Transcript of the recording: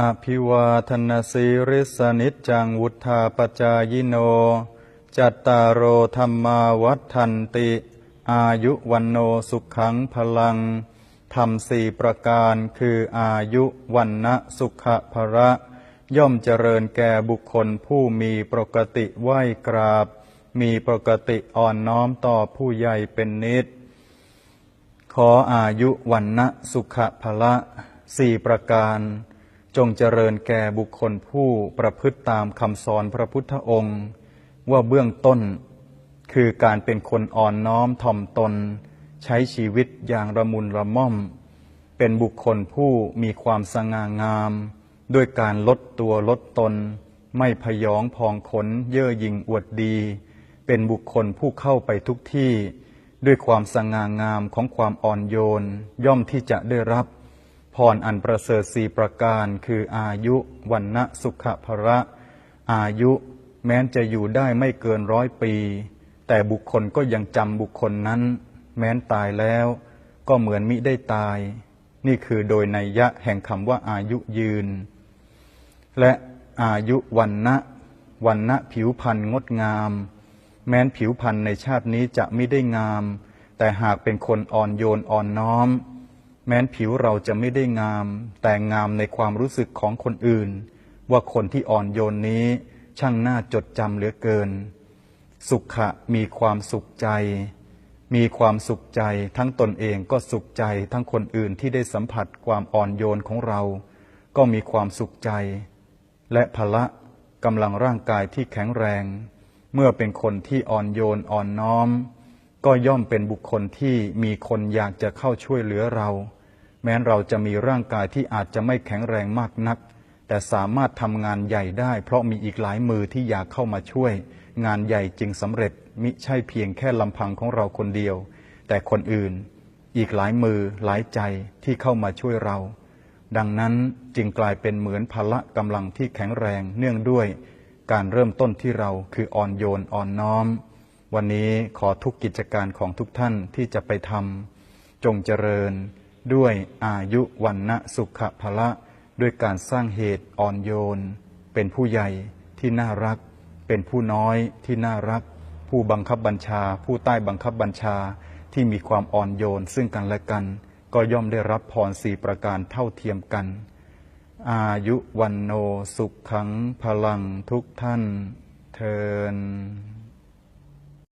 อภิวาทนสีริสนิจจังวุธาปจายโน จัตตารโอธรรมาวัฏันติ อายุวันโนสุขังพลังธรรมสี่ประการคืออายุวันนะสุขะภระ ย่อมเจริญแก่บุคคลผู้มีปกติไหวกราบ มีปกติอ่อนน้อมต่อผู้ใหญ่เป็นนิด ขออายุวันนะสุขะภละสี่ประการ จงเจริญแก่บุคคลผู้ประพฤติตามคำสอนพระพุทธองค์ ว่าเบื้องต้น คือการเป็นคนอ่อนน้อมถ่อมตน ใช้ชีวิตอย่างระมุนระม่อม เป็นบุคคลผู้มีความสง่างาม ด้วยการลดตัวลดตน ไม่พยองพองขนเย่อหยิ่งอวดดี เป็นบุคคลผู้เข้าไปทุกที่ ด้วยความสง่างามของความอ่อนโยน ย่อมที่จะได้รับ พรอันประเสริฐสีประการ คืออายุวันนะสุขภระ อายุแม้นจะอยู่ได้ไม่เกินร้อยปี แต่บุคคลก็ยังจำบุคคลนั้น แม้นตายแล้ว ก็เหมือนมิได้ตาย นี่คือโดยนัยยะแห่งคำว่าอายุยืน และอายุวันนะวันนะผิวพรรณงดงาม แม้นผิวพรรณในชาตินี้จะไม่ได้งาม แต่หากเป็นคนอ่อนโยนอ่อนน้อม แม้นผิวเราจะไม่ได้งาม แต่งามในความรู้สึกของคนอื่น ว่าคนที่อ่อนโยนนี้ช่างน่าจดจำเหลือเกิน สุขะมีความสุขใจ มีความสุขใจทั้งตนเองก็สุขใจทั้งคนอื่นที่ได้สัมผัสความอ่อนโยนของเรา ก็มีความสุขใจ และพละกำลังร่างกายที่แข็งแรง เมื่อเป็นคนที่อ่อนโยนอ่อนน้อม ก็ย่อมเป็นบุคคลที่มีคนอยากจะเข้าช่วยเหลือเรา แม้เราจะมีร่างกายที่อาจจะไม่แข็งแรงมากนัก แต่สามารถทำงานใหญ่ได้ เพราะมีอีกหลายมือที่อยากเข้ามาช่วย งานใหญ่จึงสำเร็จมิใช่เพียงแค่ลำพังของเราคนเดียว แต่คนอื่น อีกหลายมือหลายใจที่เข้ามาช่วยเรา ดังนั้นจึงกลายเป็นเหมือนพละกำลังที่แข็งแรงเนื่องด้วยการเริ่มต้นที่เราคืออ่อนโยนอ่อนน้อม วันนี้ขอทุกกิจการของทุกท่านที่จะไปทำจงเจริญ ด้วยอายุวันนะสุขภละ ด้วยการสร้างเหตุอ่อนโยน เป็นผู้ใหญ่ที่น่ารัก เป็นผู้น้อยที่น่ารัก ผู้บังคับบัญชา ผู้ใต้บังคับบัญชาที่มีความอ่อนโยนซึ่งกันและกัน ก็ย่อมได้รับพรสี่ประการเท่าเทียมกัน อายุวันโนสุขขังพลังทุกท่านเทิน